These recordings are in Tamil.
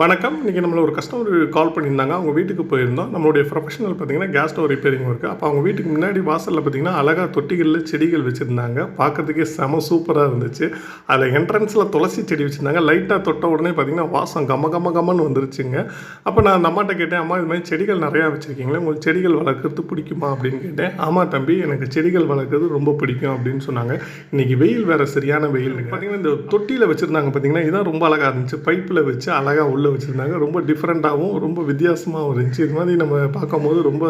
வணக்கம். இன்றைக்கி நம்மள ஒரு கஸ்டமர் கால் பண்ணியிருந்தாங்க. அவங்க வீட்டுக்கு போயிருந்தோம். நம்மளுடைய ப்ரொஃபஷனல் பார்த்தீங்கன்னா கேஸ் ஸ்டவ் ரிப்பேரிங் ஒர்க்கு அப்போ அவங்க வீட்டுக்கு முன்னாடி வாசலில் பார்த்தீங்கன்னா அழகாக தொட்டிகளில் செடிகள் வச்சுருந்தாங்க. பார்க்கறதுக்கே செம சூப்பராக இருந்துச்சு. அதில் என்ட்ரன்ஸில் துளசி செடி வச்சுருந்தாங்க. லைட்டாக தொட்ட உடனே பார்த்தீங்கன்னா வாசம் கம கம கமன்னு வந்துருச்சுங்க. அப்போ நான் அந்த அம்மாட்ட கேட்டேன் அம்மா இது மாதிரி செடிகள் நிறையா வச்சுருக்கீங்களே. உங்களுக்கு செடிகள் வளர்க்குறது பிடிக்குமா? அப்படின்னு கேட்டேன். ஆமாம் தம்பி எனக்கு செடிகள் வளர்க்குறது ரொம்ப பிடிக்கும் அப்படின்னு சொன்னாங்க. இன்றைக்கி வெயில் வேறு சரியான வெயில் பார்த்தீங்கன்னா இந்த தொட்டியில் வச்சுருந்தாங்க பார்த்தீங்கன்னா இதான் ரொம்ப அழகாக இருந்துச்சு. பைப்பில் வச்சு அழகாக உள்ளே வச்சுருந்தாங்க. ரொம்ப டிஃப்ரெண்ட்டாகவும் ரொம்ப வித்தியாசமாகவும் இருந்துச்சு. இது மாதிரி நம்ம பார்க்கும்போது ரொம்ப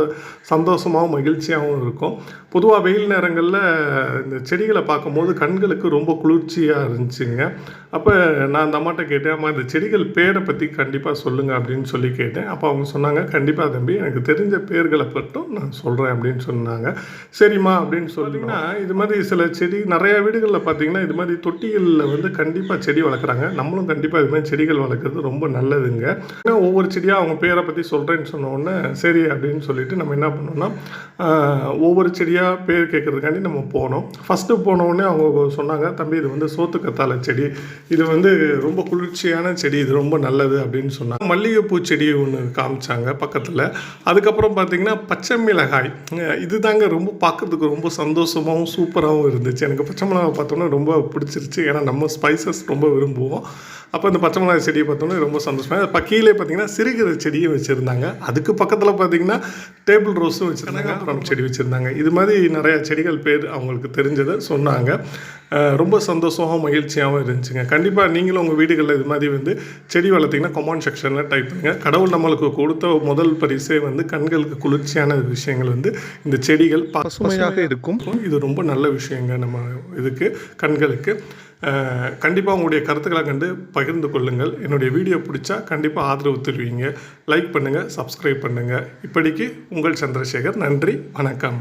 சந்தோஷமாகவும் மகிழ்ச்சியாகவும் இருக்கும். பொதுவாக வெயில் நேரங்களில் இந்த செடிகளை பார்க்கும்போது கண்களுக்கு ரொம்ப குளிர்ச்சியாக இருந்துச்சுங்க. அப்போ நான் அந்த அம்மாட்ட கேட்டேன் அம்மா இந்த செடிகள் பேரை பற்றி கண்டிப்பாக சொல்லுங்கள் அப்படின்னு சொல்லி கேட்டேன். அப்போ அவங்க சொன்னாங்க கண்டிப்பாக தம்பி எனக்கு தெரிஞ்ச பேர்களை மட்டும் நான் சொல்கிறேன் அப்படின்னு சொன்னாங்க. சரிம்மா அப்படின்னு சொல்லிங்கன்னா இது மாதிரி சில செடி நிறைய வீடுகளில் பார்த்தீங்கன்னா இது மாதிரி தொட்டிகளில் வந்து கண்டிப்பாக செடி வளர்க்குறாங்க. நம்மளும் கண்டிப்பாக இது மாதிரி செடிகள் வளர்க்குறது ரொம்ப நல்லதுங்க. ஏன்னா ஒவ்வொரு செடியாக அவங்க பேரை பற்றி சொல்கிறேன்னு சொன்னோடனே சரி அப்படின்னு சொல்லிட்டு நம்ம என்ன பண்ணோம்னா ஒவ்வொரு செடியாக பேர் கேட்குறதுக்காண்டி நம்ம போனோம். ஃபஸ்ட்டு போன அவங்க சொன்னாங்க தம்பி இது வந்து சோத்துக்கத்தாழை செடி. இது வந்து ரொம்ப குளிர்ச்சியான செடி. இது ரொம்ப நல்லது அப்படின்னு சொன்னாங்க. மல்லிகைப்பூ செடி ஒன்று காமிச்சாங்க பக்கத்தில். அதுக்கப்புறம் பார்த்தீங்கன்னா பச்சை மிளகாய். இது தாங்க ரொம்ப பார்க்கறதுக்கு ரொம்ப சந்தோஷமாகவும் சூப்பராகவும் இருந்துச்சு. எனக்கு பச்சை மிளகாய் பார்த்தோன்னா ரொம்ப பிடிச்சிருச்சு. ஏன்னா நம்ம ஸ்பைசஸ் ரொம்ப விரும்புவோம். அப்போ இந்த பச்சை மிளகாய் செடியை பார்த்தோன்னே ரொம்ப சந்தோஷமாக இப்போ கீழே பார்த்தீங்கன்னா சிறுகீரை செடியும் வச்சுருந்தாங்க. அதுக்கு பக்கத்தில் பார்த்தீங்கன்னா டேபிள் ரோஸும் வச்சுருந்தாங்க. அப்புறம் செடி வச்சுருந்தாங்க. இது மாதிரி நிறையா செடிகள் பேர் அவங்களுக்கு தெரிஞ்சதை சொன்னாங்க. ரொம்ப சந்தோஷமாகவும் மகிழ்ச்சியாகவும் இருந்துச்சுங்க. கண்டிப்பாக நீங்களும் உங்கள் வீடுகளில் இது மாதிரி வந்து செடி வளர்த்தீங்கன்னா கமெண்ட் செக்ஷனில் டைப் பண்ணுங்க. கடவுள் நம்மளுக்கு கொடுத்த முதல் பரிசே வந்து கண்களுக்கு குளிர்ச்சியான விஷயங்கள் வந்து இந்த செடிகள். பசுமையாக இருக்கும். இது ரொம்ப நல்ல விஷயங்க நம்ம இதுக்கு கண்களுக்கு. கண்டிப்பாக உங்களுடைய கருத்துக்களை கண்டு பகிர்ந்து கொள்ளுங்கள். என்னுடைய வீடியோ பிடிச்சா கண்டிப்பாக ஆதரவு தெரிவிங்க. லைக் பண்ணுங்கள் சப்ஸ்கிரைப் பண்ணுங்கள் இப்படிக்கு உங்கள் சந்திரசேகர் நன்றி வணக்கம்.